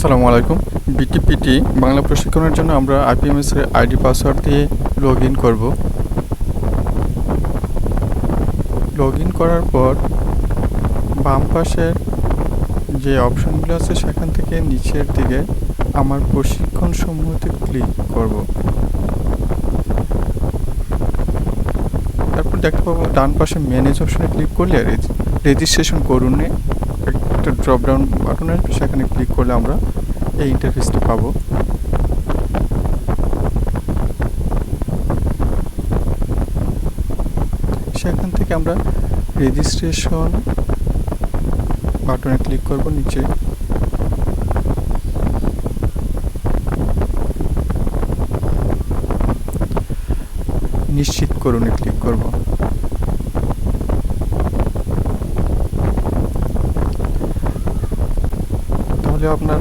আসসালামু আলাইকুম। বিটিপিটি বাংলা প্রশিক্ষণের জন্য আমরা আইপিএমএস এর আইডি পাসওয়ার্ড দিয়ে লগ ইন করব। লগ ইন করার পর বাম পাশের যে অপশনগুলো আছে সেখান থেকে নিচের দিকে আমার প্রশিক্ষণ সমূহতে ক্লিক করব। তারপর দেখতে পাবো ডান পাশে ম্যানেজ অপশনে ক্লিক করলে রেজিস্ট্রেশন করুন একটা ড্রপ ডাউন বাটন আসবে সেখানে ক্লিক করলে আমরা এই ইন্টারফেসটা পাবো। সেখান থেকে আমরা রেজিস্ট্রেশন বাটনে ক্লিক করব নিচে। নিশ্চিত করুন ক্লিক করব। তাহলে আপনার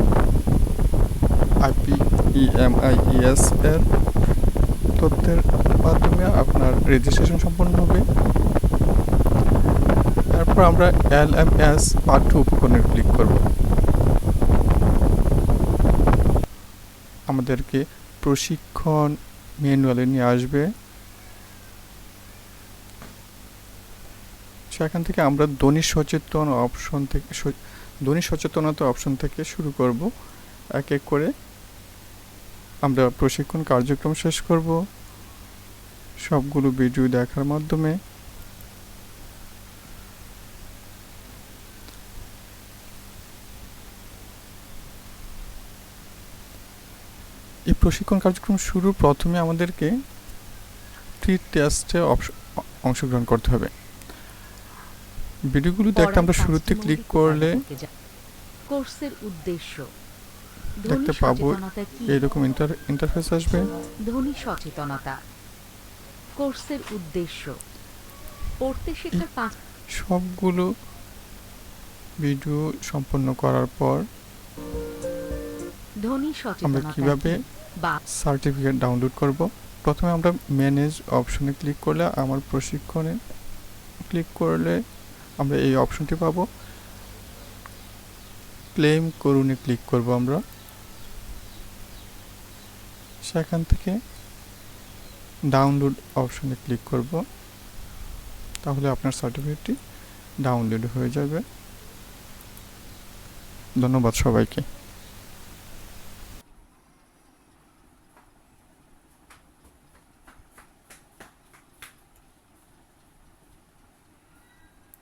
আইপি ইএমআইএস এর তথ্যের মাধ্যমে আপনার রেজিস্ট্রেশন সম্পন্ন হবে। তারপর আমরা এল এম এস পাঠ্য উপকরণে ক্লিক করব। আমাদেরকে প্রশিক্ষণ ম্যানুয়ালে নিয়ে আসবে। সেখান থেকে আমরা ধ্বনি সচেতন অপশন থেকে ধ্বনি সচেতনতা অপশন থেকে শুরু করব। এক এক করে আমরা প্রশিক্ষণ কার্যক্রম শেষ করব। সবগুলো ভিডিও দেখার মাধ্যমে। এই প্রশিক্ষণ কার্যক্রম শুরু প্রথমে আমাদেরকে ফ্রি টেস্টে অংশগ্রহণ করতে হবে। ভিডিওগুলো দেখতে আমরা শুরুতে ক্লিক করলে কোর্সের উদ্দেশ্য। দেখতে পাবো এইরকম ইন্টারফেস আসবে। ধ্বনি সচেতনতা। কোর্সের উদ্দেশ্য। পড়তে শেখার পাঁচ সবগুলো ভিডিও সম্পন্ন করার পর ধ্বনি আমরা সচেতনতা কীভাবে কি? সার্টিফিকেট ডাউনলোড করব? প্রথমে আমরা ম্যানেজ অপশনে ক্লিক করলে আমার প্রশিক্ষণে ক্লিক করলে আমরা এই অপশনটি পাব। ক্লেম করুনে ক্লিক করব আমরা। সেখান থেকে ডাউনলোড অপশনে ক্লিক করব। তাহলে আপনার সার্টিফিকেটটি ডাউনলোড হয়ে যাবে। ধন্যবাদ সবাইকে।